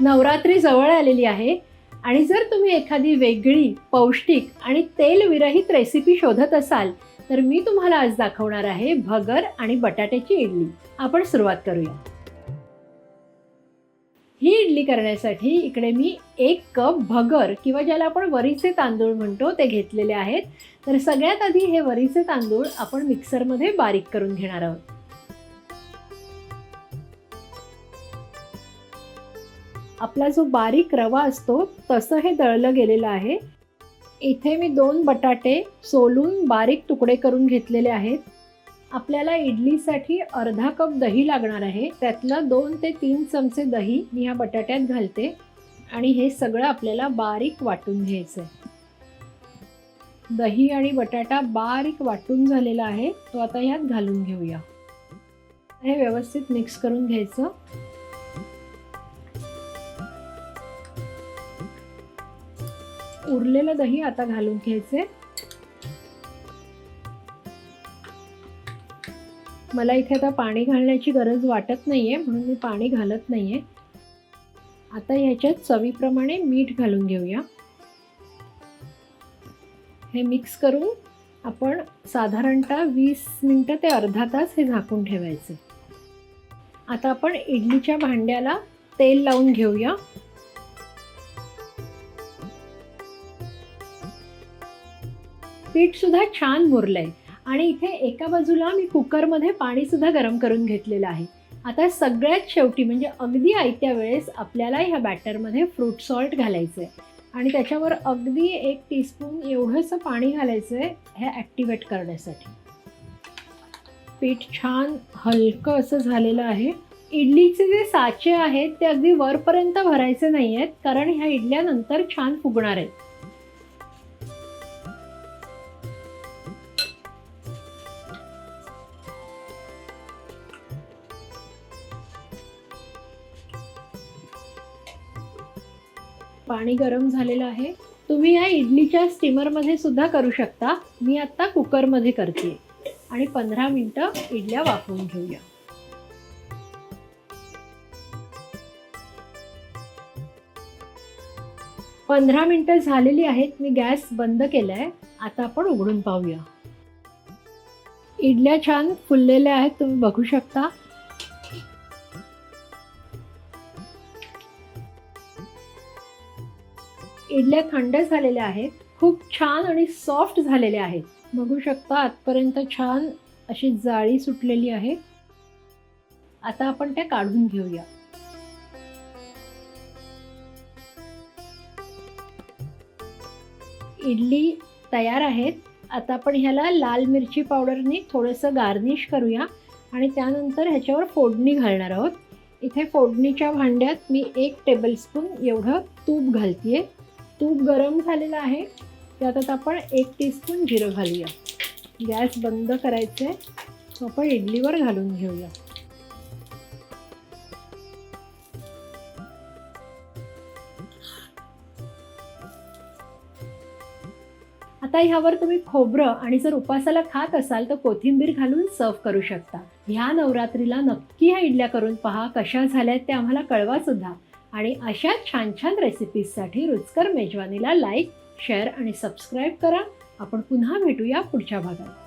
नवरात्री जवळ आलेली आहे. आणि जर तुम्ही एखादी वेगळी पौष्टिक आणि तेल विरहित रेसिपी शोधत असाल तर मी तुम्हाला आज दाखवणार आहे भगर आणि बटाट्याची इडली. आपण सुरुवात करूया. ही इडली करण्यासाठी इकडे मी एक कप भगर किंवा ज्याला आपण वरीचे तांदूळ म्हणतो ते घेतलेले आहेत. तर सगळ्यात आधी हे वरीचे तांदूळ आपण मिक्सरमध्ये बारीक करून घेणार आहोत. आपला जो बारीक रवा असतो तसं हे दळलं गेलेलं आहे. इथे मी दोन बटाटे सोलून बारीक तुकडे करून घेतलेले आहेत. आपल्याला इडलीसाठी अर्धा कप दही लागणार आहे. त्यातलं दोन ते तीन चमचे दही मी ह्या बटाट्यात घालते आणि हे सगळं आपल्याला बारीक वाटून घ्यायचं आहे. दही आणि बटाटा बारीक वाटून झालेला आहे. तो आता ह्यात घालून घेऊया. हे व्यवस्थित मिक्स करून घ्यायचं. उरलेलं दही आता घालून घ्यायचे मला इथे आता पाणी घालण्याची गरज वाटत नाहीये म्हणून मी पाणी घालत नाहीये. आता ह्याच्यात चवीप्रमाणे मीठ घालून घेऊया. हे मिक्स करून आपण साधारणतः वीस मिनटं ते अर्धा तास हे झाकून ठेवायचं. आता आपण इडलीच्या भांड्याला तेल लावून घेऊया. पीठ सुद्धा छान मुरलंय. आणि इथे एका बाजूला मी कुकरमध्ये पाणी सुद्धा गरम करून घेतलेलं आहे. आता सगळ्यात शेवटी म्हणजे अगदी आयत्या वेळेस आपल्याला ह्या बॅटरमध्ये फ्रूट सॉल्ट घालायचं आहे आणि त्याच्यावर अगदी एक टीस्पून एवढंसं पाणी घालायचं आहे हे ॲक्टिवेट करण्यासाठी. पीठ छान हलकं असं झालेलं आहे. इडलीचे जे साचे आहेत ते अगदी वरपर्यंत भरायचे नाही आहेत कारण ह्या इडल्या नंतर छान फुगणार आहेत. पाणी गरम झालेलं आहे. तुम्ही या इडलीच्या स्टीमरमध्ये सुद्धा करू शकता. मी आत्ता कुकरमध्ये करते. आणि पंधरा मिनटं इडल्या वाफवून घेऊया. पंधरा मिनटं झालेली आहेत. मी गॅस बंद केलाय. आता आपण उघडून पाहूया. इडल्या छान फुललेल्या आहेत. तुम्ही बघू शकता. इडल्या थंड झालेल्या आहेत. खूप छान आणि सॉफ्ट झालेल्या आहेत. बघू शकता आतपर्यंत छान अशी जाळी सुटलेली आहे. आता आपण त्या काढून घेऊया. इडली तयार आहेत. आता आपण ह्याला लाल मिरची पावडरने थोडंसं गार्निश करूया आणि त्यानंतर ह्याच्यावर फोडणी घालणार आहोत. इथे फोडणीच्या भांड्यात मी एक टेबलस्पून एवढं तूप घालते तूप गरम झालेलं आहे. त्यात आपण एक टीस्पून जिरं घालूया. गॅस बंद करायचं आहे आपण इडलीवर घालून घेऊया. आता ह्यावर तुम्ही खोबरं आणि जर उपासाला खात असाल तर कोथिंबीर घालून सर्व करू शकता. ह्या नवरात्रीला नक्की ह्या इडल्या करून पहा कशा झाल्या ते आम्हाला कळवा सुद्धा. आणि अशा छान छान रेसिपीजसाठी रुचकर मेजवानीला लाईक शेअर आणि सबस्क्राईब करा. आपण पुन्हा भेटूया पुढच्या भागात.